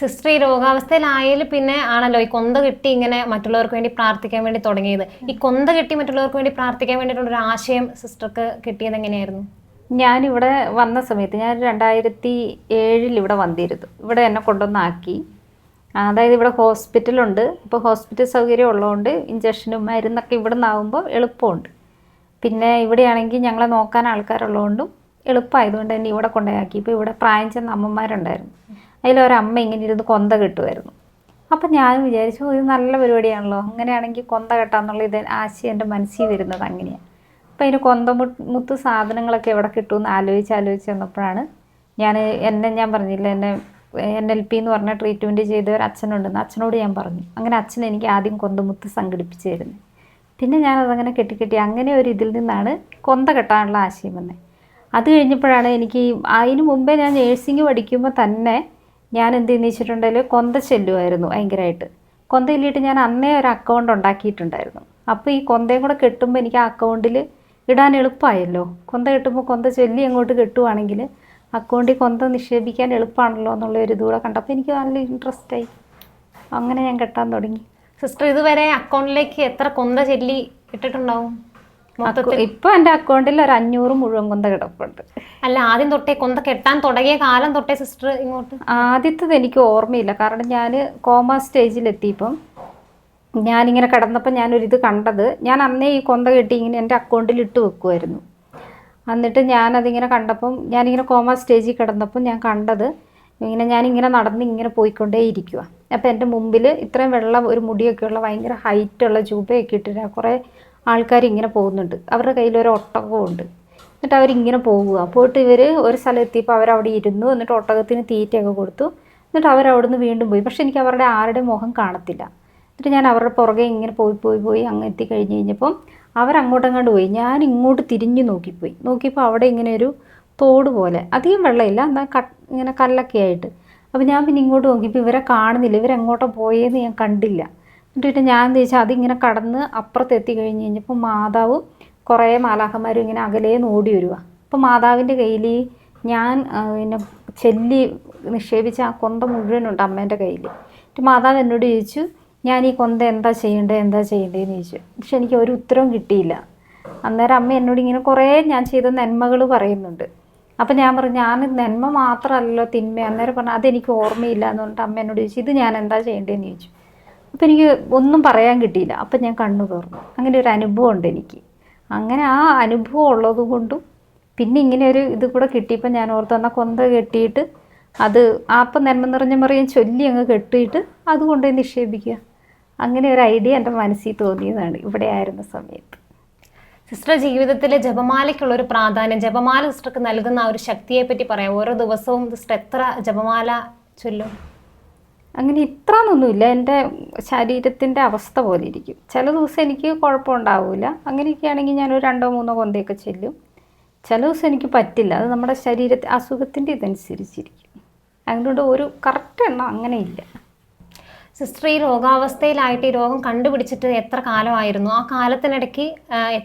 Sister ഈ രോഗാവസ്ഥയിലായാലും പിന്നെ ആണല്ലോ ഈ കൊന്ത കിട്ടി ഇങ്ങനെ മറ്റുള്ളവർക്ക് വേണ്ടി പ്രാർത്ഥിക്കാൻ വേണ്ടി തുടങ്ങിയത്. ഈ കൊന്ത കിട്ടി മറ്റുള്ളവർക്ക് വേണ്ടി പ്രാർത്ഥിക്കാൻ വേണ്ടിയിട്ടുള്ള ഒരു ആശയം സിസ്റ്റർക്ക് കിട്ടിയത് എങ്ങനെയായിരുന്നു? ഇവിടെ വന്ന സമയത്ത് ഞാൻ രണ്ടായിരത്തി ഏഴിൽ ഇവിടെ വന്നിരുന്നു. ഇവിടെ എന്നെ കൊണ്ടുവന്നാക്കി. അതായത് ഇവിടെ ഹോസ്പിറ്റലുണ്ട്. ഇപ്പോൾ ഹോസ്പിറ്റൽ സൗകര്യം ഉള്ളതുകൊണ്ട് ഇഞ്ചക്ഷനും മരുന്നൊക്കെ ഇവിടെ നിന്നാകുമ്പോൾ എളുപ്പമുണ്ട്. പിന്നെ ഇവിടെയാണെങ്കിൽ ഞങ്ങളെ നോക്കാൻ ആൾക്കാരുള്ളതുകൊണ്ടും എളുപ്പമായതുകൊണ്ട് തന്നെ ഇവിടെ കൊണ്ടുപോയാക്കി ഇപ്പോൾ ഇവിടെ പ്രായം ചെന്ന അമ്മമാരുണ്ടായിരുന്നു. അതിലൊരമ്മ ഇങ്ങനെ ഇരുന്ന് കൊന്ത കെട്ടുമായിരുന്നു അപ്പം ഞാനും വിചാരിച്ചു "ഓ, ഇത് നല്ല പരിപാടിയാണല്ലോ. അങ്ങനെയാണെങ്കിൽ കൊന്ത കെട്ടാന്നുള്ള ഇത് ആശയം എന്റെ മനസ്സിൽ വരുന്നത് അങ്ങനെയാണ് അപ്പം അതിന് കൊന്ത മുത്ത് സാധനങ്ങളൊക്കെ എവിടെ കിട്ടുമെന്ന് ആലോചിച്ച് ആലോചിച്ച് വന്നപ്പോഴാണ് ഞാൻ എന്നെ ഞാൻ പറഞ്ഞില്ല എന്നെ എൻ എൽ പി എന്ന് പറഞ്ഞ ട്രീറ്റ്മെന്റ് ചെയ്ത ഒരു അച്ഛനുണ്ടെന്ന്. അച്ഛനോട് ഞാൻ പറഞ്ഞു. അങ്ങനെ അച്ഛൻ എനിക്ക് ആദ്യം കൊന്തമുത്ത് സംഘടിപ്പിച്ച് തരുന്നത് പിന്നെ ഞാനതങ്ങനെ കെട്ടി കെട്ടി അങ്ങനെ ഒരു ഇതിൽ നിന്നാണ് കൊന്ത കെട്ടാനുള്ള ആശയം വന്നത് അത് കഴിഞ്ഞപ്പോഴാണ് എനിക്ക് അതിന് മുമ്പേ ഞാൻ നേഴ്സിംഗ് പഠിക്കുമ്പോൾ തന്നെ ഞാൻ എന്ത് ചെയ്യുന്ന വെച്ചിട്ടുണ്ടെങ്കിൽ കൊന്ത ചെല്ലുമായിരുന്നു ഭയങ്കരമായിട്ട് കൊന്ത ചൊല്ലിയിട്ട് ഞാൻ അന്നേ ഒരു അക്കൗണ്ട് ഉണ്ടാക്കിയിട്ടുണ്ടായിരുന്നു. അപ്പോൾ ഈ കൊന്തയും കൂടെ കെട്ടുമ്പോൾ എനിക്ക് ആ അക്കൗണ്ടിൽ ഇടാൻ എളുപ്പമായല്ലോ കൊന്ത കെട്ടുമ്പോൾ കൊന്ത ചൊല്ലി അങ്ങോട്ട് കെട്ടുവാണെങ്കിൽ അക്കൗണ്ടിൽ കൊന്ത നിക്ഷേപിക്കാൻ എളുപ്പമാണല്ലോ എന്നുള്ള ഒരു ഇതുകൂടെ കണ്ടപ്പോൾ എനിക്ക് നല്ല ഇൻട്രസ്റ്റ് ആയി. അങ്ങനെ ഞാൻ കെട്ടാൻ തുടങ്ങി. സിസ്റ്റർ ഇതുവരെ അക്കൗണ്ടിലേക്ക് എത്ര കൊന്ത ചൊല്ലി ഇട്ടിട്ടുണ്ടാവും? മൊത്തത്തിൽ എന്റെ എന്റെ അക്കൗണ്ടിൽ ഒരു അഞ്ഞൂറ് മുഴുവൻ കൊന്ത കിടപ്പുണ്ട്. അല്ല ആദ്യം തൊട്ടേ കൊന്ത കെട്ടാൻ തുടങ്ങിയ കാലം തൊട്ടേ സിസ്റ്റർ ഇങ്ങോട്ട്. ആദ്യത്തത് എനിക്ക് ഓർമ്മയില്ല. കാരണം ഞാൻ കോമ സ്റ്റേജിലെത്തിയപ്പം ഞാനിങ്ങനെ കിടന്നപ്പോൾ ഞാനൊരിത് കണ്ടത്. ഞാൻ അന്നേ ഈ കൊന്ത കെട്ടി ഇങ്ങനെ എന്റെ അക്കൗണ്ടിൽ ഇട്ട് വെക്കുമായിരുന്നു എന്നിട്ട് ഞാനതിങ്ങനെ കണ്ടപ്പം ഞാനിങ്ങനെ കോമ സ്റ്റേജിൽ കിടന്നപ്പം ഞാൻ കണ്ടത് ഇങ്ങനെ ഞാനിങ്ങനെ നടന്ന് ഇങ്ങനെ പോയിക്കൊണ്ടേ ഇരിക്കുക അപ്പോൾ എന്റെ മുമ്പിൽ ഇത്രയും വെള്ളം ഒരു മുടിയൊക്കെയുള്ള ഭയങ്കര ഹൈറ്റുള്ള ചൂപ്പയൊക്കെ ഇട്ടിട്ട് കുറേ ആൾക്കാർ ഇങ്ങനെ പോകുന്നുണ്ട്. അവരുടെ കയ്യിൽ ഒരു ഉണ്ട് എന്നിട്ട് അവരിങ്ങനെ പോകുക പോയിട്ട് ഇവർ ഒരു സ്ഥലം എത്തിയപ്പോൾ അവരവിടെ ഇരുന്നു. എന്നിട്ട് ഒട്ടകത്തിന് തീറ്റയൊക്കെ കൊടുത്തു. എന്നിട്ട് അവരവിടുന്ന് വീണ്ടും പോയി. പക്ഷെ എനിക്ക് അവരുടെ ആരുടെ മുഖം കാണത്തില്ല. എന്നിട്ട് ഞാൻ അവരുടെ പുറകെ ഇങ്ങനെ പോയി പോയി പോയി അങ്ങ് എത്തി കഴിഞ്ഞ് കഴിഞ്ഞപ്പം അവരങ്ങോട്ടങ്ങോട്ട് പോയി. ഞാൻ ഇങ്ങോട്ട് തിരിഞ്ഞു നോക്കിപ്പോയി. നോക്കിയപ്പോൾ അവിടെ ഇങ്ങനെ ഒരു തോട് പോലെ. അധികം വെള്ളമില്ല. എന്നാൽ ക ഇങ്ങനെ കല്ലൊക്കെ ആയിട്ട്. അപ്പോൾ ഞാൻ പിന്നെ ഇങ്ങോട്ട് നോക്കിയപ്പോൾ ഇവരെ കാണുന്നില്ല. ഇവരെങ്ങോട്ടോ പോയെന്ന് ഞാൻ കണ്ടില്ല. എന്നിട്ട് ഞാൻ വെച്ചാൽ അതിങ്ങനെ കടന്ന് അപ്പുറത്തെത്തി കഴിഞ്ഞ് കഴിഞ്ഞപ്പോൾ മാതാവ് കുറേ മാലാഹന്മാരും ഇങ്ങനെ അകലേന്ന് ഓടി വരുക അപ്പോൾ മാതാവിന്റെ കയ്യിൽ ഞാൻ പിന്നെ ചെല്ലി നിക്ഷേപിച്ച ആ കൊന്ത മുഴുവനുണ്ട് അമ്മേന്റെ കയ്യിൽ. എന്നിട്ട് മാതാവ് എന്നോട് ചോദിച്ചു ഞാൻ ഈ കൊന്ത എന്താ ചെയ്യേണ്ടത് എന്താ ചെയ്യേണ്ടതെന്ന് ചോദിച്ചു. പക്ഷെ എനിക്ക് ഒരു ഉത്തരവും കിട്ടിയില്ല. അന്നേരം അമ്മ എന്നോട് ഇങ്ങനെ കുറേ ഞാൻ ചെയ്ത നന്മകൾ പറയുന്നുണ്ട്. അപ്പം ഞാൻ പറഞ്ഞു ഞാൻ നന്മ മാത്രമല്ലല്ലോ തിന്മ. അന്നേരം പറഞ്ഞു അതെനിക്ക് ഓർമ്മയില്ല എന്ന് പറഞ്ഞിട്ട് അമ്മ എന്നോട് ചോദിച്ചു ഇത് ഞാൻ എന്താ ചെയ്യേണ്ടതെന്ന് ചോദിച്ചു. അപ്പം എനിക്ക് ഒന്നും പറയാൻ കിട്ടിയില്ല. അപ്പം ഞാൻ കണ്ണു തുറന്നു. അങ്ങനെ ഒരു അനുഭവം ഉണ്ട് എനിക്ക്. അങ്ങനെ ആ അനുഭവം ഉള്ളത് കൊണ്ടും പിന്നെ ഇങ്ങനെ ഒരു ഇത് കൂടെ കിട്ടിയപ്പോൾ ഞാൻ ഓർത്ത് എന്നാൽ കൊന്ത കെട്ടിയിട്ട് അത് ആപ്പം നന്മ നിറഞ്ഞ മറിയും ചൊല്ലി അങ്ങ് കെട്ടിയിട്ട് അതുകൊണ്ട് നിക്ഷേപിക്കുക. അങ്ങനെ ഒരു ഐഡിയ എന്റെ മനസ്സിൽ തോന്നിയതാണ്. ഇവിടെ ആയിരുന്ന സമയത്ത്. സിസ്റ്റർ ജീവിതത്തിലെ ജപമാലയ്ക്കുള്ള ഒരു പ്രാധാന്യം ജപമാല സിസ്റ്റർക്ക് നൽകുന്ന ആ ഒരു ശക്തിയെ പറ്റി പറയാം ഓരോ ദിവസവും സിസ്റ്റർ എത്ര ജപമാല ചൊല്ലും? അങ്ങനെ ഇത്രയൊന്നുമില്ല എന്റെ ശരീരത്തിന്റെ അവസ്ഥ പോലെ ഇരിക്കും. ചില ദിവസം എനിക്ക് കുഴപ്പമുണ്ടാവില്ല അങ്ങനെയൊക്കെ ആണെങ്കിൽ ഞാനൊരു രണ്ടോ മൂന്നോ കൊന്തയൊക്കെ ചെല്ലും. ചില ദിവസം എനിക്ക് പറ്റില്ല. അത് നമ്മുടെ ശരീരത്തെ അസുഖത്തിന്റെ ഇതനുസരിച്ചിരിക്കും. അതുകൊണ്ട് ഒരു കറക്റ്റ് എണ്ണം അങ്ങനെയില്ല സിസ്റ്റർ ഈ രോഗാവസ്ഥയിലായിട്ട് ഈ രോഗം കണ്ടുപിടിച്ചിട്ട് എത്ര കാലമായിരുന്നു? ആ കാലത്തിനിടയ്ക്ക്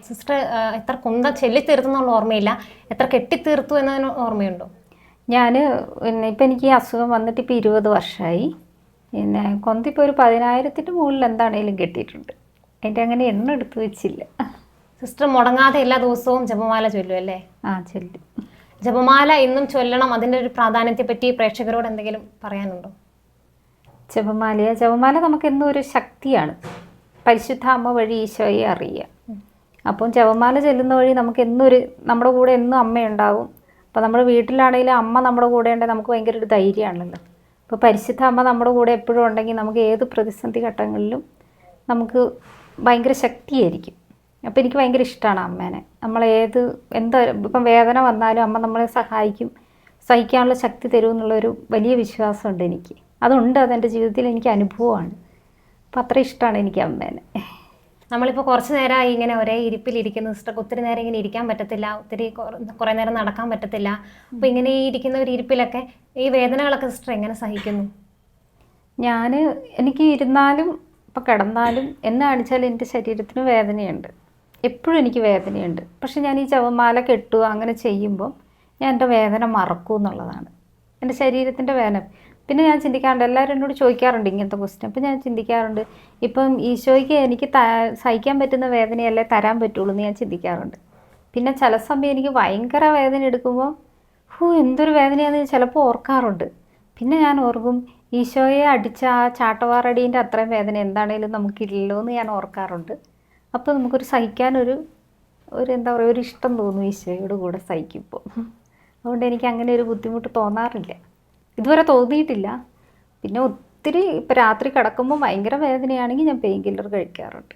സിസ്റ്റർ എത്ര കുന്ത ചെല്ലിത്തീർത്തു എന്നുള്ള ഓർമ്മയില്ല? എത്ര കെട്ടിത്തീർത്തു എന്നതിന് ഓർമ്മയുണ്ടോ? ഞാൻ പിന്നെ ഇപ്പം എനിക്ക് ഈ അസുഖം വന്നിട്ട് ഇപ്പോൾ ഇരുപത് വർഷമായി പിന്നെ കൊന്തിപ്പോൾ ഒരു പതിനായിരത്തിന്റെ മുകളിൽ എന്താണേലും കെട്ടിയിട്ടുണ്ട്. അതിന്റെ അങ്ങനെ എണ്ണ എടുത്ത് വെച്ചില്ല. സിസ്റ്റർ മുടങ്ങാതെ എല്ലാ ദിവസവും ജപമാല ചൊല്ലും അല്ലേ? ആ ചൊല്ലും. ജപമാല ഇന്നും ചൊല്ലണം അതിന്റെ ഒരു പ്രാധാന്യത്തെ പറ്റി പ്രേക്ഷകരോട് എന്തെങ്കിലും പറയാനുണ്ടോ? ജപമാലയ ജപമാല നമുക്ക് എന്നും ഒരു ശക്തിയാണ്. പരിശുദ്ധ അമ്മ വഴി ഈശോയെ അറിയുക. അപ്പം ജപമാല ചൊല്ലുന്ന വഴി നമുക്ക് എന്നും ഒരു നമ്മുടെ കൂടെ എന്നും അമ്മയുണ്ടാവും. അപ്പോൾ നമ്മുടെ വീട്ടിലാണെങ്കിലും അമ്മ നമ്മുടെ കൂടെ ഉണ്ടെങ്കിൽ നമുക്ക് ഭയങ്കര ഒരു ധൈര്യമാണല്ലോ. അപ്പോൾ പരിശുദ്ധ അമ്മ നമ്മുടെ കൂടെ എപ്പോഴും ഉണ്ടെങ്കിൽ നമുക്ക് ഏത് പ്രതിസന്ധി ഘട്ടങ്ങളിലും നമുക്ക് ഭയങ്കര ശക്തിയായിരിക്കും. അപ്പോൾ എനിക്ക് ഭയങ്കര ഇഷ്ടമാണ് അമ്മേനെ. നമ്മളേത് എന്താ ഇപ്പം വേദന വന്നാലും അമ്മ നമ്മളെ സഹായിക്കും സഹിക്കാനുള്ള ശക്തി തരും എന്നുള്ളൊരു വലിയ വിശ്വാസമുണ്ട് എനിക്ക്. അതുണ്ട് അതെന്റെ ജീവിതത്തിൽ എനിക്ക് അനുഭവമാണ്. അപ്പോൾ അത്ര ഇഷ്ടമാണ് എനിക്ക് അമ്മേനെ. നമ്മളിപ്പോൾ കുറച്ച് നേരമായി ഇങ്ങനെ ഒരേ ഇരിപ്പിലിരിക്കുന്നു സിസ്റ്റർക്ക് ഒത്തിരി നേരം ഇങ്ങനെ ഇരിക്കാൻ പറ്റത്തില്ല. ഒത്തിരി കുറേ നേരം നടക്കാൻ പറ്റത്തില്ല. അപ്പോൾ ഇങ്ങനെ ഇരിക്കുന്ന ഒരു ഇരിപ്പിലൊക്കെ ഈ വേദനകളൊക്കെ സിസ്റ്റർ എങ്ങനെ സഹിക്കുന്നു? ഞാൻ എനിക്ക് ഇരുന്നാലും ഇപ്പം കിടന്നാലും എന്നെ എന്റെ ശരീരത്തിന് വേദനയുണ്ട്. എപ്പോഴും എനിക്ക് വേദനയുണ്ട്. പക്ഷെ ഞാൻ ഈ ജവമാല കെട്ടുക അങ്ങനെ ചെയ്യുമ്പോൾ ഞാൻ എന്റെ വേദന മറക്കൂ എന്നുള്ളതാണ്. എന്റെ ശരീരത്തിന്റെ വേദന. പിന്നെ ഞാൻ ചിന്തിക്കാറുണ്ട് എല്ലാവരും എന്നോട് ചോദിക്കാറുണ്ട് ഇങ്ങനത്തെ ക്വസ്റ്റ്യൻ അപ്പം ഞാൻ ചിന്തിക്കാറുണ്ട് ഇപ്പം ഈശോയ്ക്ക് എനിക്ക് സഹിക്കാൻ പറ്റുന്ന വേദനയല്ലേ തരാൻ പറ്റുള്ളൂ എന്ന് ഞാൻ ചിന്തിക്കാറുണ്ട്. പിന്നെ ചില സമയം എനിക്ക് ഭയങ്കര വേദന എടുക്കുമ്പോൾ ഹൂ എന്തൊരു വേദനയാണെന്ന് ചിലപ്പോൾ ഓർക്കാറുണ്ട്. പിന്നെ ഞാൻ ഓർക്കും ഈശോയെ അടിച്ച ആ ചാട്ടവാറടീന്റെ അത്രയും വേദന എന്താണേലും നമുക്കില്ലല്ലോ എന്ന് ഞാൻ ഓർക്കാറുണ്ട്. അപ്പോൾ നമുക്കൊരു സഹിക്കാനൊരു ഒരു എന്താ പറയുക ഒരു ഇഷ്ടം തോന്നും ഈശോയോട് കൂടെ സഹിക്കുമ്പോൾ അതുകൊണ്ട് എനിക്ക് അങ്ങനെ ഒരു ബുദ്ധിമുട്ട് തോന്നാറില്ല. ഇതുവരെ തോന്നിയിട്ടില്ല. പിന്നെ ഒത്തിരി ഇപ്പം രാത്രി കിടക്കുമ്പോൾ ഭയങ്കര വേദനയാണെങ്കിൽ ഞാൻ പെയിൻ കില്ലർ കഴിക്കാറുണ്ട്.